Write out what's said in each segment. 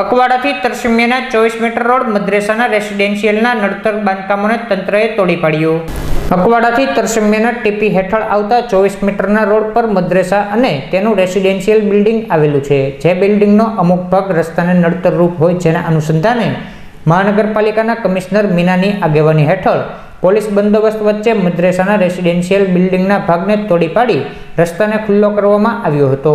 અકવાડાથી તરસમિયાના ચોવીસ metre road મદ્રેસાના રેસિડેન્શિયલના નડતર બાંધકામોને તંત્રએ તોડી પાડ્યું. અકવાડાથી તરસમિયાના ટીપી હેઠળ આવતા ચોવીસ મીટરના રોડ પર મદ્રેસા અને તેનું રેસિડેન્શિયલ બિલ્ડિંગ આવેલું છે. જે બિલ્ડિંગનો અમુક ભાગ રસ્તાને નડતરરૂપ હોય જેના અનુસંધાને મહાનગરપાલિકાના કમિશનર મીનાની આગેવાની હેઠળ પોલીસ બંદોબસ્ત વચ્ચે મદ્રેસાના રેસિડેન્શિયલ બિલ્ડિંગના ભાગને તોડી પાડી રસ્તાને ખુલ્લો કરવામાં આવ્યો હતો.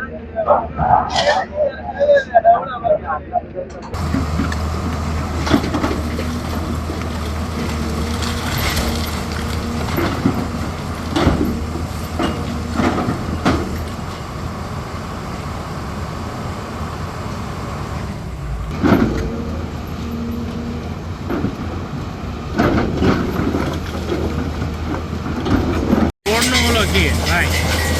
Uno lo tiene, ahí.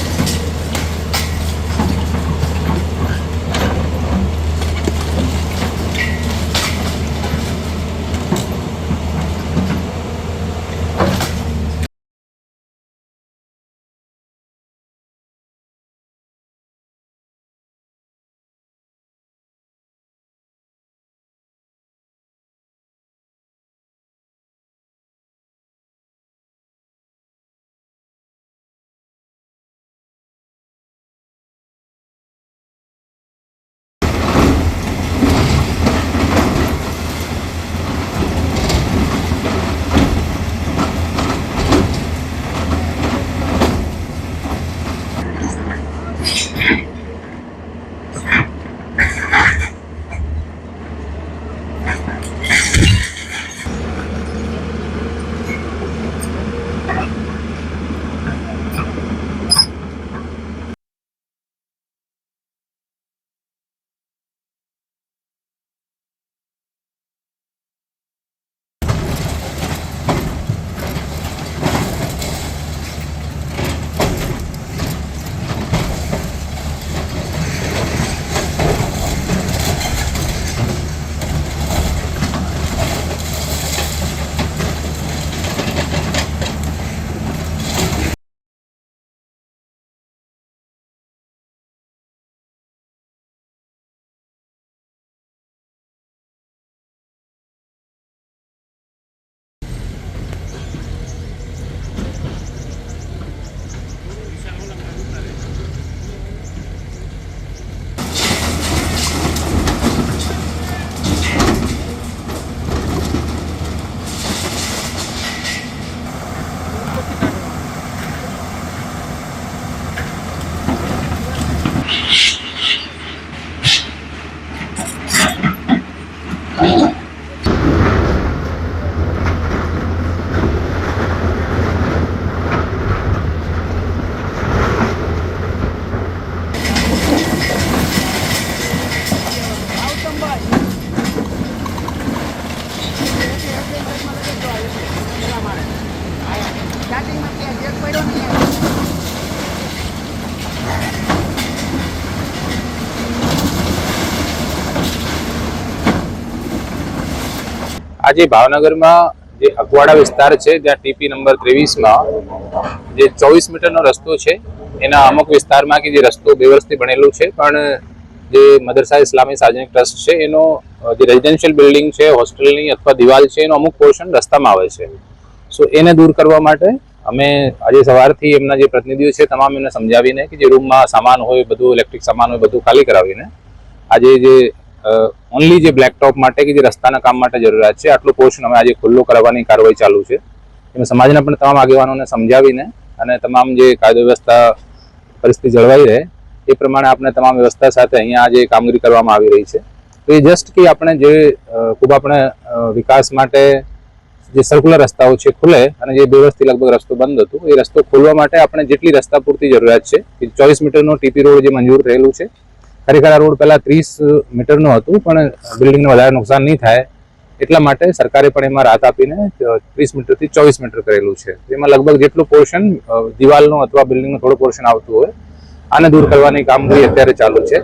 આજે ભાવનગરમાં જે અકવાડા વિસ્તાર છે, જ્યાં ટીપી નંબર ત્રેવીસમાં જે ચોવીસ મીટરનો રસ્તો છે, એના અમુક વિસ્તારમાં કે જે રસ્તો બે વર્ષથી બનેલું છે, પણ જે મદરસા ઇસ્લામી સાર્વજનિક ટ્રસ્ટ છે, એનો જે રેઝિડેન્શિયલ બિલ્ડિંગ છે હોસ્ટેલની અથવા દિવાલ છે, એનો અમુક પોર્શન રસ્તામાં આવે છે. સો એને દૂર કરવા માટે અમે આજે સવારથી એમના જે પ્રતિનિધિઓ છે, તમામ એમને સમજાવીને કે જે રૂમમાં સામાન હોય, બધું ઇલેક્ટ્રિક સામાન હોય, બધું ખાલી કરાવીને આજે જે ઓનલી જે બ્લેકટોપ માટે કે જે રસ્તાના કામ માટે જરૂરિયાત છે, આટલું પોર્શન અમે આજે ખુલ્લો કરવાની કાર્યવાહી ચાલુ છે. એમાં સમાજના પણ તમામ આગેવાનોને સમજાવીને અને તમામ જે કાયદો વ્યવસ્થા પરિસ્થિતિ જળવાઈ રહે, એ પ્રમાણે આપણે તમામ વ્યવસ્થા સાથે અહીંયા આજે કામગીરી કરવામાં આવી રહી છે. તો એ જસ્ટ કે આપણે જે ખૂબ આપણે વિકાસ માટે જે સર્ક્યુલર રસ્તાઓ છે ખુલે અને જે બે વર્ષથી લગભગ રસ્તો બંધ હતો, એ રસ્તો ખોલવા માટે આપણે જેટલી રસ્તા પૂરતી જરૂરિયાત છે કે ચોવીસ મીટરનો ટીપી રોડ જે મંજૂર થયેલું છે ખરેખર આ રોડ પહેલાં ત્રીસ મીટરનું હતું, પણ બિલ્ડિંગને વધારે નુકસાન નહીં થાય. એટલા માટે સરકારે પણ એમાં રાહત આપીને ત્રીસ મીટરથી ચોવીસ મીટર કરેલું છે. એમાં લગભગ જેટલું પોર્શન દિવાલનું અથવા બિલ્ડિંગનું થોડું પોર્શન આવતું હોય, આને દૂર કરવાની કામગીરી અત્યારે ચાલુ છે.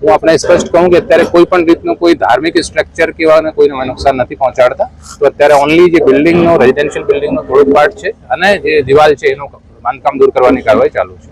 હું આપણે સ્પષ્ટ કહું કે અત્યારે કોઈ પણ રીતનું કોઈ ધાર્મિક સ્ટ્રક્ચર કેવાને કોઈને નુકસાન નથી પહોંચાડતા. તો અત્યારે ઓનલી જે બિલ્ડિંગનો રેઝિડેન્શિયલ બિલ્ડિંગનો થોડો પાર્ટ છે અને જે દિવાલ છે એનું બાંધકામ દૂર કરવાની કાર્યવાહી ચાલુ છે.